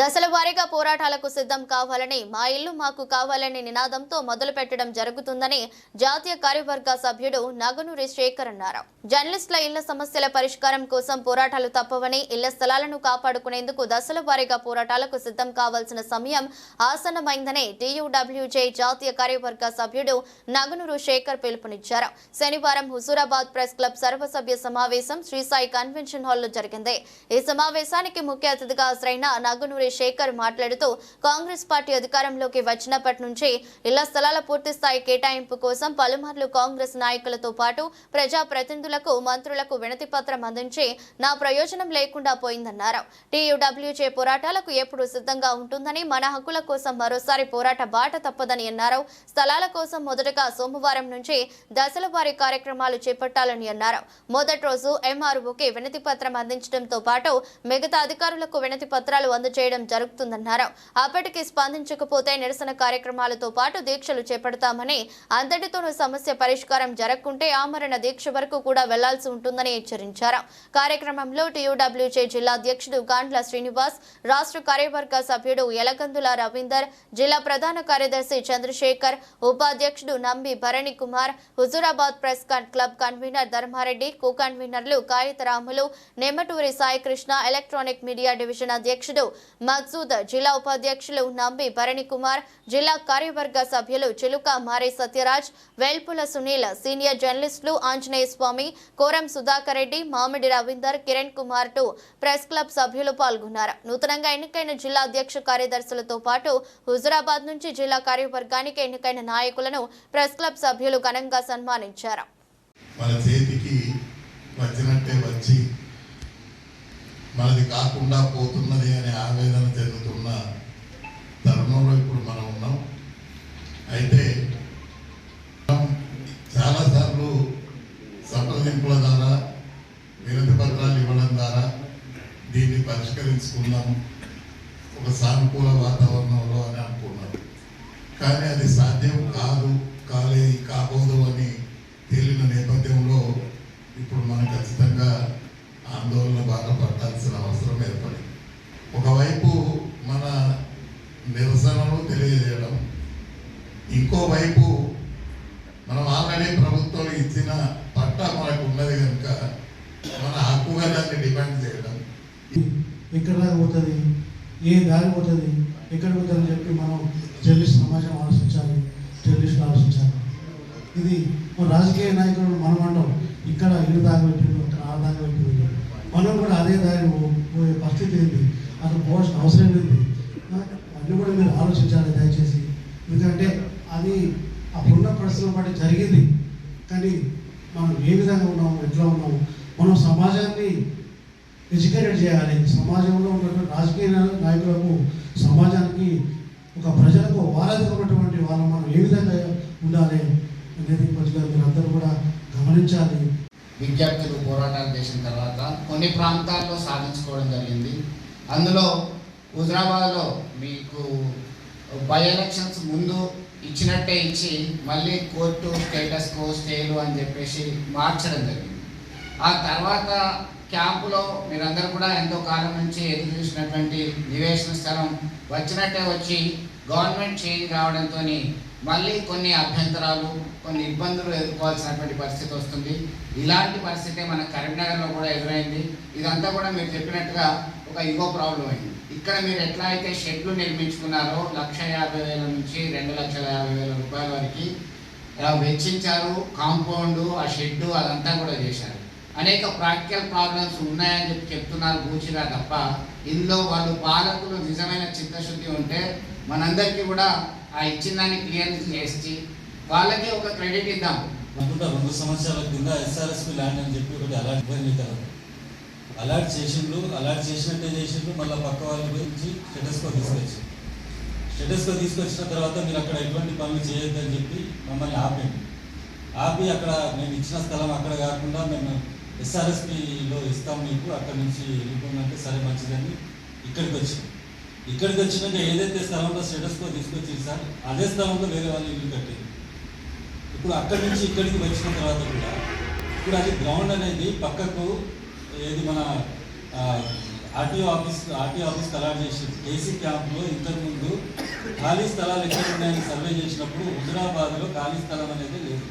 దశల వారీగా పోరాటాలకు సిద్ధం కావాలని మా ఇల్లు మాకు కావాలని నినాదంతో మొదలు పెట్టడం జరుగుతుందని జాతీయ కార్యవర్గ సభ్యుడు నగనూరి శేఖర్ అన్నారు. జర్నలిస్టుల ఇళ్ళ సమస్యల పరిష్కారం కోసం పోరాటాలు తప్పవని ఇళ్ళ స్థలాలను కాపాడుకునేందుకు దశల వారీగా పోరాటాలకు సిద్ధం కావాల్సిన సమయం ఆసన్నమైందని డియూడబ్ల్యూజే జాతీయ కార్యవర్గ సభ్యుడు నగనూరు శేఖర్ పిలుపునిచ్చారు. శనివారం హుజూరాబాద్ ప్రెస్ క్లబ్ సర్వసభ్య సమావేశం శ్రీసాయి కన్వెన్షన్ హాల్లో జరిగింది. ఈ సమావేశానికి ముఖ్య అతిథిగా హాజరైన నగనూరు శేఖర్ మాట్లాడుతూ కాంగ్రెస్ పార్టీ అధికారంలోకి వచ్చినప్పటి నుంచి ఇళ్ళ స్థలాల పూర్తి స్థాయి కేటాయింపు కోసం పలుమార్లు కాంగ్రెస్ నాయకులతో పాటు ప్రజా ప్రతినిధులకు మంత్రులకు వినతి పత్రం అందించి నా ప్రయోజనం లేకుండా పోయిందన్నారు. టీయూడబ్ల్యూజే పోరాటాలకు ఎప్పుడు సిద్ధంగా ఉంటుందని మన హక్కుల కోసం మరోసారి పోరాట బాట తప్పదని అన్నారు. స్థలాల కోసం మొదటగా సోమవారం నుంచి దశల వారి కార్యక్రమాలు చేపట్టాలని అన్నారు. మొదటి రోజు ఎంఆర్ఓకి వినతి పత్రం అందించడంతో పాటు మిగతా అధికారులకు వినతి పత్రాలు అందజేయడం జరుగుతుందన్నారు. అప్పటికి స్పందించకపోతే నిరసన కార్యక్రమాలతో పాటు దీక్షలు చేపడతామని అంతటితోనూ సమస్య పరిష్కారం జరగకుంటే ఆమరణ దీక్ష వరకు కూడా వెళ్ళాల్సి ఉంటుందని హెచ్చరించారు. కార్యక్రమంలో టీయూడబ్ల్యూజే జిల్లా అధ్యక్షుడు గాండ్ల శ్రీనివాస్ రాష్ట్ర కార్యవర్గ సభ్యుడు యలగందుల రవీందర్ జిల్లా ప్రధాన కార్యదర్శి చంద్రశేఖర్ ఉపాధ్యక్షుడు Nambi Bharani Kumar Huzurabad press club convener Dharma Reddy co కన్వీనర్లు Kagitha Ramulu Nematuri Saikrishna electronic media division అధ్యక్షుడు మక్సూద్ జిల్లా ఉపాధ్యక్షులు నంబి భరణి కుమార్ జిల్లా కార్యవర్గ సభ్యులు చిలుక మారే సత్యరాజ్ వేల్పుల సునీల్ సీనియర్ జర్నలిస్టులు ఆంజనేయ స్వామి కోరం సుధాకర్ రెడ్డి మామిడి రవీందర్ కిరణ్ కుమార్ టు ప్రెస్ క్లబ్ సభ్యులు పాల్గొన్నారు. నూతనంగా ఎన్నికైన జిల్లా అధ్యక్ష కార్యదర్శులతో పాటు హుజురాబాద్ నుంచి జిల్లా కార్యవర్గానికి ఎన్నికైన నాయకులను ప్రెస్ క్లబ్ సభ్యులు ఘనంగా సన్మానించారు. మన చేతికి వచ్చినట్టే వచ్చి మనది కాకుండా పోతున్నది అనే ఆవేదన చెందుతున్న తరుణంలో ఇప్పుడు మనం ఉన్నాం. అయితే మనం చాలాసార్లు సంప్రదింపుల ద్వారా వినతి పత్రాలు ఇవ్వడం ద్వారా దీన్ని పరిష్కరించుకున్నాం. ఒక సానుకూల వాతావరణంలో అని అనుకున్నాం. కానీ అది సాధ్యం కాదు కాలే కాబోదు నిరసనలు తెలియజేయడం. ఇంకోవైపు మనం ఆల్రెడీ ప్రభుత్వం ఇచ్చిన పట్టా మనకు ఉన్నది కనుక మన హక్కుగా దాన్ని డిమాండ్ చేయడం. ఎక్కడ దాకా పోతుంది? ఏ దారి పోతుంది? ఎక్కడ పోతుందని చెప్పి మనం జర్నలిస్ట్ సమాజం ఆలోచించాలి. జర్నలిస్టులు ఆలోచించాలి. ఇది రాజకీయ నాయకులు మనం అంటాం. ఇక్కడ ఇల్లు దాకా పెట్టిండు అక్కడ ఆ దాకా పెట్టిండు మనం కూడా అదే దారి పోయే పరిస్థితి ఏంటి అక్కడ పోవాల్సిన అవసరం ఏంటి కూడా మీరు ఆలోచించాలి దయచేసి. ఎందుకంటే అది అప్పుడున్న పరిస్థితులను బట్టి జరిగింది. కానీ మనం ఏ విధంగా ఉన్నాము ఎట్లా ఉన్నాము? మనం సమాజాన్ని ఎడ్యుకేటెడ్ చేయాలి. సమాజంలో ఉన్నటువంటి రాజకీయ నాయకులకు సమాజానికి ఒక ప్రజలకు వారధికమైనటువంటి వాళ్ళు మనం ఏ విధంగా ఉండాలి అనేది కొద్దిగా మీరు అందరూ కూడా గమనించాలి. విద్యార్థులు పోరాటాలు చేసిన తర్వాత కొన్ని ప్రాంతాల్లో సాధించుకోవడం జరిగింది. అందులో హుజరాబాద్లో మీకు బై ఎలక్షన్స్ ముందు ఇచ్చినట్టే ఇచ్చి మళ్ళీ కోర్టు స్టేటస్ కో స్టేలు అని చెప్పేసి మార్చడం జరిగింది. ఆ తర్వాత క్యాంపులో మీరందరూ కూడా ఎంతో కాలం నుంచి ఎదురు చూసినటువంటి నివేశన స్థలం వచ్చినట్టే వచ్చి గవర్నమెంట్ చేంజ్ రావడంతో మళ్ళీ కొన్ని అభ్యంతరాలు కొన్ని ఇబ్బందులు ఎదుర్కోవాల్సినటువంటి పరిస్థితి వస్తుంది. ఇలాంటి పరిస్థితి మన కరీంనగర్లో కూడా ఎదురైంది. ఇదంతా కూడా మీరు చెప్పినట్టుగా ఒక ఇగో ప్రాబ్లం అయింది. ఇక్కడ మీరు ఎట్లా అయితే షెడ్లు నిర్మించుకున్నారో లక్ష యాభై వేల నుంచి రెండు లక్షల యాభై వేల రూపాయల వరకు ఆ, వెచ్చించారు కాంపౌండ్ ఆ షెడ్డు అదంతా కూడా చేశారు. అనేక ప్రాక్టికల్ ప్రాబ్లమ్స్ ఉన్నాయని చెప్పి చెప్తున్నారు పూచిగా తప్ప ఇందులో వాళ్ళు పాలకులు నిజమైన చిత్తశుద్ధి ఉంటే మనందరికీ కూడా ఆ ఇచ్చిన దాన్ని క్లియర్ చేసి వాళ్ళకి ఒక క్రెడిట్ ఇద్దాం. అనుకుంటా రెండు సంవత్సరాల కింద ఎస్ఆర్ఎస్పి ల్యాండ్ అని చెప్పి ఒకటి అలా ఇబ్బంది అలర్ట్ చేసిండ్రు అలర్ట్ చేసినట్టే చేసిండ్రు మళ్ళీ పక్క వాళ్ళ గురించి స్టేటస్కో తీసుకొచ్చి స్టేటస్కో తీసుకొచ్చిన తర్వాత మీరు అక్కడ ఎటువంటి పనులు చేయొద్దని చెప్పి మమ్మల్ని ఆపండి ఆపి అక్కడ మేము ఇచ్చిన స్థలం అక్కడ కాకుండా మేము ఎస్ఆర్ఎస్పిలో ఇస్తాం మీకు అక్కడ నుంచి వెళ్ళిపోయిందంటే సరే మంచిదని ఇక్కడికి వచ్చింది ఇక్కడికి వచ్చినాక ఏదైతే స్థలంలో స్టేటస్కో తీసుకొచ్చి సార్ అదే స్థలంలో వేరే వాళ్ళు ఇల్లు కట్టింది. ఇప్పుడు అక్కడి నుంచి ఇక్కడికి వచ్చిన తర్వాత కూడా ఇప్పుడు అది గ్రౌండ్ అనేది పక్కకు ఏది మన RTO office RTO office allot చేసింది. ఏసీ క్యాంప్లో ఇంతకుముందు ఖాళీ స్థలాలు ఎక్కడ ఉన్నాయని సర్వే చేసినప్పుడు హుజరాబాద్లో ఖాళీ స్థలం అనేది లేదు.